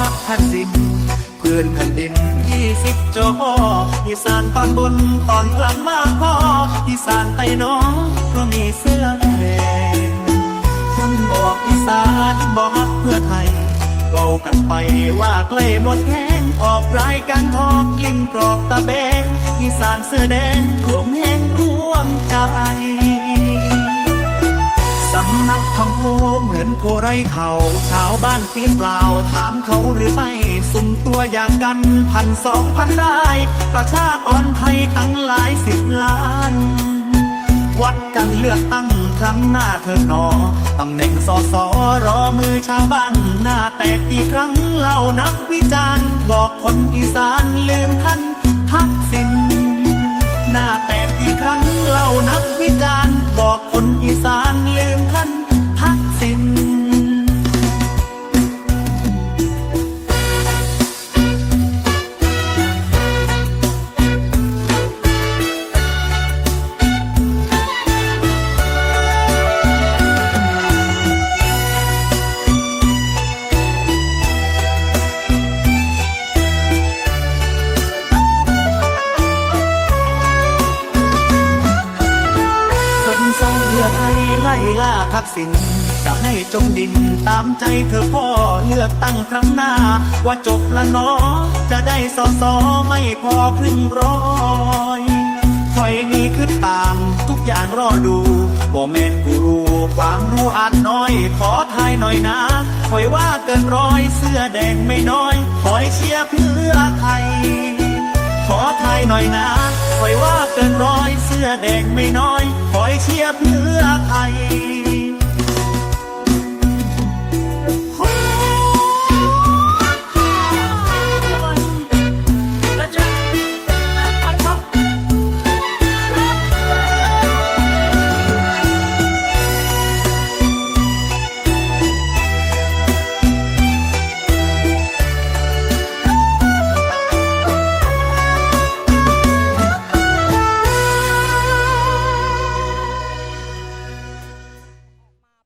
ฮักทักสินพื้นแผ่นดินยี่สิบจออีสานตอนบนตอนกลางมากพออีสานใต้น้องก็มีเสื้อแดงคนบอกอีสานบอกฮักเพื่อไทยเบากันไปว่าใกล้หมดแห้งออกรายการทอกลิ้นกรอกตะแบงอีสานเสื้อแดงรวมแห้งร่วมใจ นักทำโพเหมือนโพไรเขาชาวบ้านปีนเปล่าถามเขาหรือไม่สุ่มตัวอย่างกันพันสองพันได้ ประชากรไทยตั้งหลายสิบล้าน วัดกันเลือกตั้งครั้งหน้าเธอหนอตำแหน่งสอสอรอมือชาวบ้านหน้าแตกอีกครั้งเล่านักวิจารณ์ บอกคนอีสานลืมท่านทักษิณหน้าแตกอีกครั้งเล่านักวิจารณ์ ล่ล่าทักษิณจะให้จมดินตามใจเธอพ่อเลือกตั้งครั้งหน้า ว่าจบละเนอจะได้สอสอไม่พอครึ่งร้อยคอยนี้คือตามทุกอย่างรอดูบ่แม่นกูรูความรู้อาจน้อย ขอทายหน่อยนะคอยว่าเกินร้อยเสื้อแดงไม่น้อยคอยเชียร์เพื่อไทย ขอทายหน่อยนะคอยว่าเกินร้อยเสื้อแดงไม่น้อยคอยเชียร์เพื่อ